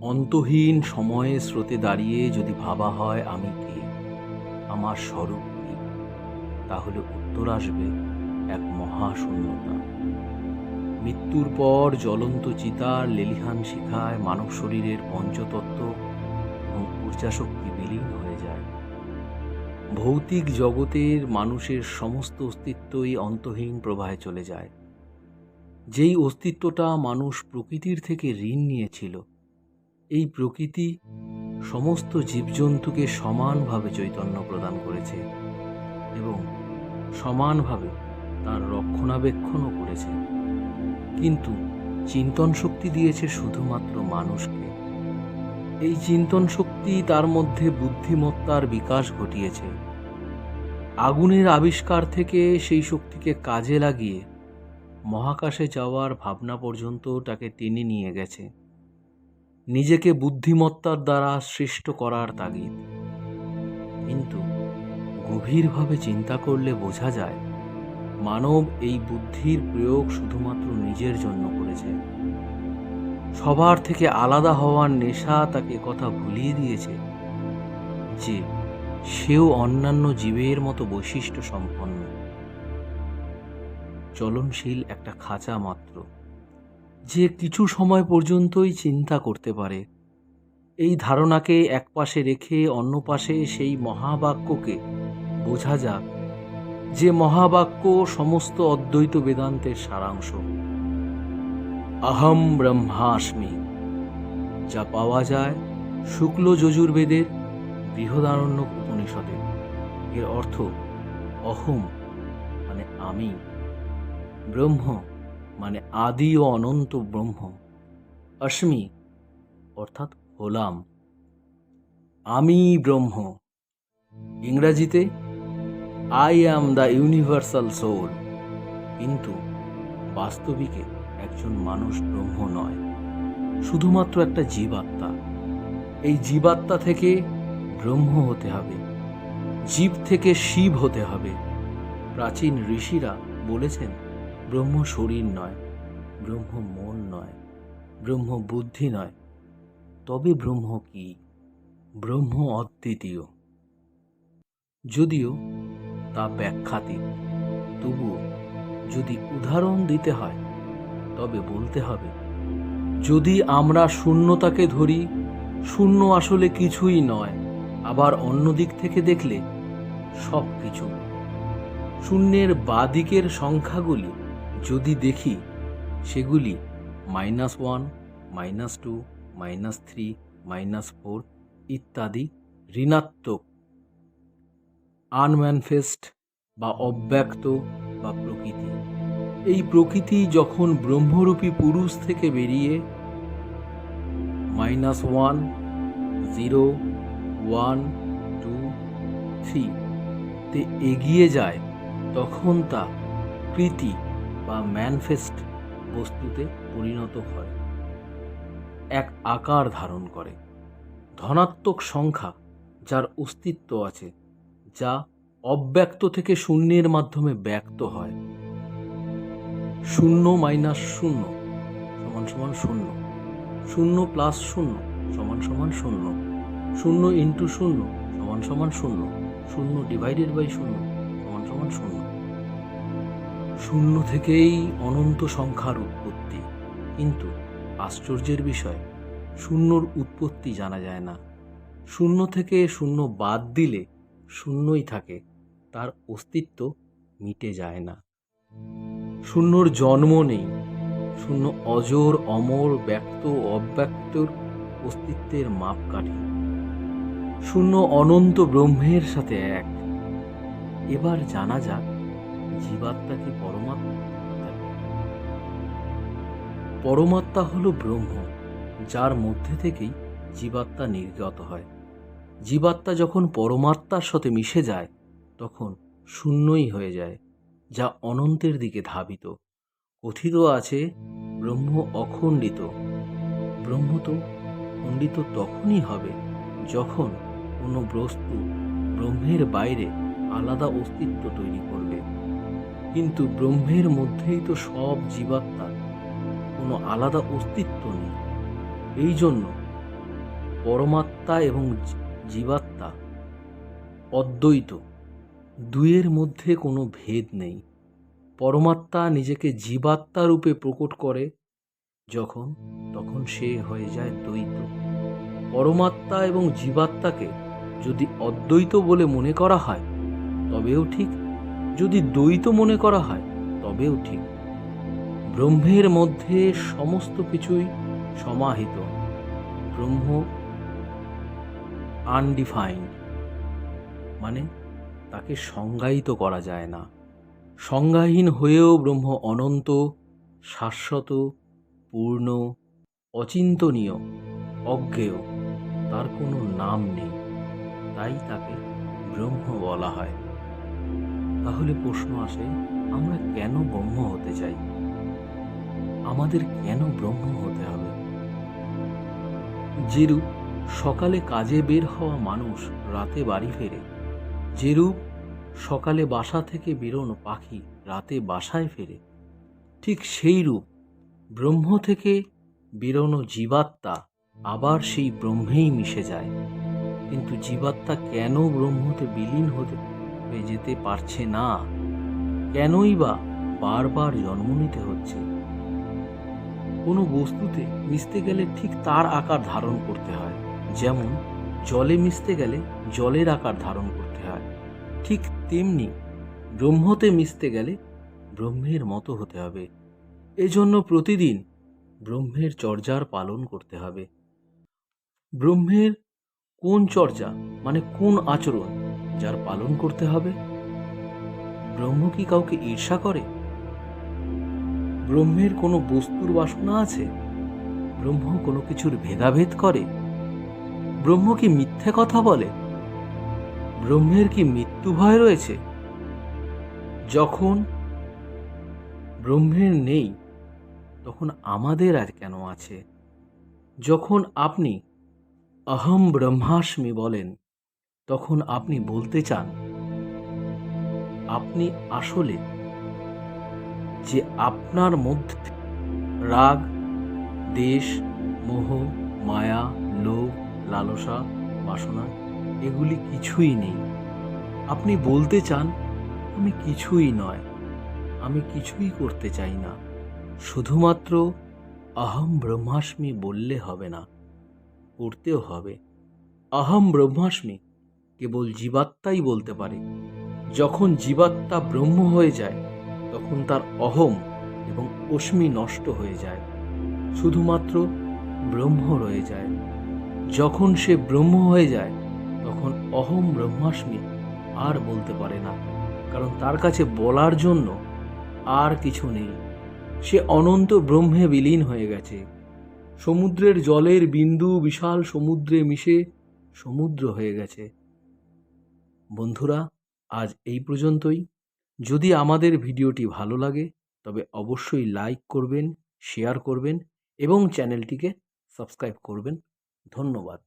অন্তহীন সময়ে স্রোতে দাঁড়িয়ে যদি ভাবা হয় আমি কে? আমার স্বরূপ কি? তাহলে উত্তর আসবে এক মহাশূন্যতা। মৃত্যুর পর জ্বলন্ত চিতার লেলিহান শিখায় মানব শরীরের পঞ্চতত্ত্ব এবং ঊর্জাশক্তি বিলীন হয়ে যায়। ভৌতিক জগতের মানুষের সমস্ত অস্তিত্বই অন্তহীন প্রবাহে চলে যায়। যেই অস্তিত্বটা মানুষ প্রকৃতির থেকে ঋণ নিয়েছিল এই প্রকৃতি সমস্ত জীবজন্তুকে সমানভাবে চৈতন্য প্রদান করেছে এবং সমানভাবে তার রক্ষণাবেক্ষণও করেছে। কিন্তু চিন্তন শক্তি দিয়েছে শুধুমাত্র মানুষকে। এই চিন্তন শক্তি তার মধ্যে বুদ্ধিমত্তার বিকাশ ঘটিয়েছে। আগুনের আবিষ্কার থেকে সেই শক্তিকে কাজে লাগিয়ে মহাকাশে যাওয়ার ভাবনা পর্যন্ত তাকে টেনে নিয়ে গেছে। নিজেকে বুদ্ধিমত্তার দ্বারা সৃষ্ট করার তাগিদ। কিন্তু গভীরভাবে চিন্তা করলে বোঝা যায়, মানব এই বুদ্ধির প্রয়োগ শুধুমাত্র নিজের জন্য করেছে। সবার থেকে আলাদা হওয়ার নেশা তাকে কথা ভুলিয়ে দিয়েছে যে সেও অন্যান্য জীবের মতো বৈশিষ্ট্য সম্পন্ন চলনশীল একটা খাঁচা মাত্র। যে কিছু সময় পর্যন্তই চিন্তা করতে পারে। এই ধারণাকে একপাশে রেখে অন্য পাশে সেই মহাবাক্যকে বোঝা যাক। যে মহাবাক্য সমস্ত অদ্বৈত বেদান্তের সারাংশ। আহম ব্রহ্মাস্মি, যা পাওয়া যায় শুক্ল যজুর্বেদের বৃহদারণ্য উপনিষদে। এর অর্থ অহম মানে আমি। ব্রহ্ম মানে আদি ও অনন্ত ব্রহ্ম। অস্মি অর্থাৎ হলাম আমি ব্রহ্ম। ইংরাজিতে I am the universal soul কিন্তু বাস্তবিকে একজন মানুষ ব্রহ্ম নয়, শুধুমাত্র একটা জীবাত্মা। এই জীবাত্মা থেকে ব্রহ্ম হতে হবে, জীব থেকে শিব হতে হবে। প্রাচীন ঋষিরা বলেছেন ব্রহ্ম শরীর নয়, ব্রহ্ম মন নয়, ব্রহ্ম বুদ্ধি নয়। তবে ব্রহ্ম কি? ব্রহ্ম অদ্বিতীয়। যদিও তা ব্যাখ্যাতীত, তবুও যদি উদাহরণ দিতে হয়, তবে বলতে হবে, যদি আমরা শূন্যতাকে ধরি, শূন্য আসলে কিছুই নয়, আবার অন্য দিক থেকে দেখলে সব কিছু শূন্যের বাদিকের সংখ্যাগুলি যদি দেখি সেগুলি minus one minus two minus three minus four ইত্যাদি ঋণাত্মক আনম্যানফেস্ট বা অব্যক্ত বা প্রকৃতি। এই প্রকৃতি যখন ব্রহ্মরূপী পুরুষ থেকে বেরিয়ে minus one zero one two three তে এগিয়ে যায়, তখন তা কৃতি বা ম্যানফেস্ট বস্তুতে পরিণত হয়। এক আকার ধারণ করে। ধনাত্মক সংখ্যা যার অস্তিত্ব আছে, যা অব্যক্ত থেকে শূন্যের মাধ্যমে ব্যক্ত হয়। শূন্য মাইনাস শূন্য সমান সমান শূন্য। শূন্য প্লাস শূন্য সমান সমান শূন্য। শূন্য ইন্টু শূন্য সমান সমান শূন্য। শূন্য ডিভাইডেড বাই শূন্য সমান সমান শূন্য। শূন্য থেকেই অনন্ত সংখ্যার উৎপত্তি। কিন্তু আশ্চর্যের বিষয়, শূন্যর উৎপত্তি জানা যায় না। শূন্য থেকে শূন্য বাদ দিলে শূন্যই থাকে, তার অস্তিত্ব মিটে যায় না। শূন্যর জন্ম নেই, শূন্য অজর, অমর, ব্যক্ত, অব্যক্তর অস্তিত্বের মাপকাঠি। শূন্য অনন্ত ব্রহ্মের সাথে এক। এবার জানা যাক জীবাত্মা কি পরমাত্মা পরমাত্মা হলো ব্রহ্ম, যার মধ্যে থেকেই জীবাত্মা নির্গত হয়। জীবাত্মা যখন পরমাত্মার সাথে মিশে যায়, তখন শূন্যই হয়ে যায়, যা অনন্তের দিকে ধাবিত। কথিত আছে, ব্রহ্ম অখণ্ডিত। ব্রহ্ম তো খণ্ডিত তখনই হবে, যখন কোনো বস্তু ব্রহ্মের বাইরে আলাদা অস্তিত্ব তৈরি করবে। কিন্তু ব্রহ্মের মধ্যেই তো সব জীবাত্মা। কোনো আলাদা অস্তিত্ব নেই। এই জন্য পরমাত্মা এবং জীবাত্মা অদ্বৈত, দুইয়ের মধ্যে কোনো ভেদ নেই। পরমাত্মা নিজেকে জীবাত্মা রূপে প্রকট করে, যখন, তখন সে হয়ে যায় দ্বৈত। পরমাত্মা এবং জীবাত্মাকে যদি অদ্বৈত বলে মনে করা হয়, তবেও ঠিক যদি দ্বৈত মনে করা হয়, তবেও ঠিক। ব্রহ্মের মধ্যে সমস্ত কিছুই সমাহিত। ব্রহ্ম আনডিফাইন্ড মানে তাকে সংজ্ঞায়িত করা যায় না। সংজ্ঞাহীন হয়েও ব্রহ্ম অনন্ত, শাশ্বত, পূর্ণ, অচিন্তনীয়, অজ্ঞেয়, তার কোনো নাম নেই। তাই তাকে ব্রহ্ম বলা হয়। তাহলে প্রশ্ন আসে, আমরা কেন ব্রহ্ম হতে চাই? আমাদের কেন ব্রহ্ম হতে হবে? যেরূপ সকালে কাজে বের হওয়া মানুষ রাতে বাড়ি ফেরে, যেরূপ সকালে বাসা থেকে বেরোনো পাখি রাতে বাসায় ফেরে, ঠিক সেই রূপ ব্রহ্ম থেকে বেরোনো জীবাত্মা আবার সেই ব্রহ্মেই মিশে যায়। কিন্তু জীবাত্মা কেন ব্রহ্মতে বিলীন হতে হয়ে যেতে পারছে না। কেনই বা বারবার জন্ম নিতে হচ্ছে? কোনো বস্তুতে মিশতে গেলে ঠিক তার আকার ধারণ করতে হয়। যেমন, জলে মিশতে গেলে জলের আকার ধারণ করতে হয়। ঠিক তেমনি ব্রহ্মতে মিশতে গেলে ব্রহ্মের মতো হতে হবে। এজন্য প্রতিদিন ব্রহ্মের চর্যার পালন করতে হবে। ব্রহ্মের কোন চর্যা মানে কোন আচরণ যার পালন করতে হবে? ব্রহ্ম কি কাউকে ঈর্ষা করে? ব্রহ্মের কোনো বস্তুর বাসনা আছে? ব্রহ্ম কোনো কিছুর ভেদাভেদ করে? ব্রহ্ম কি মিথ্যে কথা বলে? ব্রহ্মের কি মৃত্যু ভয় রয়েছে? যখন ব্রহ্মের নেই, তখন আমাদের আর কেন আছে? যখন আপনি অহম ব্রহ্মাস্মি বলেন তখন আপনি বলতে চান, আপনি আসলে যে আপনার মধ্যে রাগ, দেশ, মোহ, মায়া, লোভ, লালসা, বাসনা, এগুলি কিছুই নেই। আপনি বলতে চান, আমি কিছুই নয়, আমি কিছুই করতে চাই না। শুধুমাত্র অহম ব্রহ্মাস্মি বললে হবে না, করতেও হবে। অহম ব্রহ্মাস্মি কেবল জীবাত্মাই বলতে পারে। যখন জীবাত্মা ব্রহ্ম হয়ে যায়, তখন তার অহম এবং অশ্মি নষ্ট হয়ে যায়। শুধুমাত্র ব্রহ্ম রয়ে যায়। যখন সে ব্রহ্ম হয়ে যায়, তখন অহম ব্রহ্মাস্মি আর বলতে পারে না। কারণ তার কাছে বলার জন্য আর কিছু নেই। সে অনন্ত ব্রহ্মে বিলীন হয়ে গেছে। সমুদ্রের জলের বিন্দু বিশাল সমুদ্রে মিশে সমুদ্র হয়ে গেছে। বন্ধুরা, আজ এই পর্যন্তই। যদি আমাদের ভিডিওটি ভালো লাগে, তবে অবশ্যই লাইক করবেন, শেয়ার করবেন এবং চ্যানেলটিকে সাবস্ক্রাইব করবেন। ধন্যবাদ।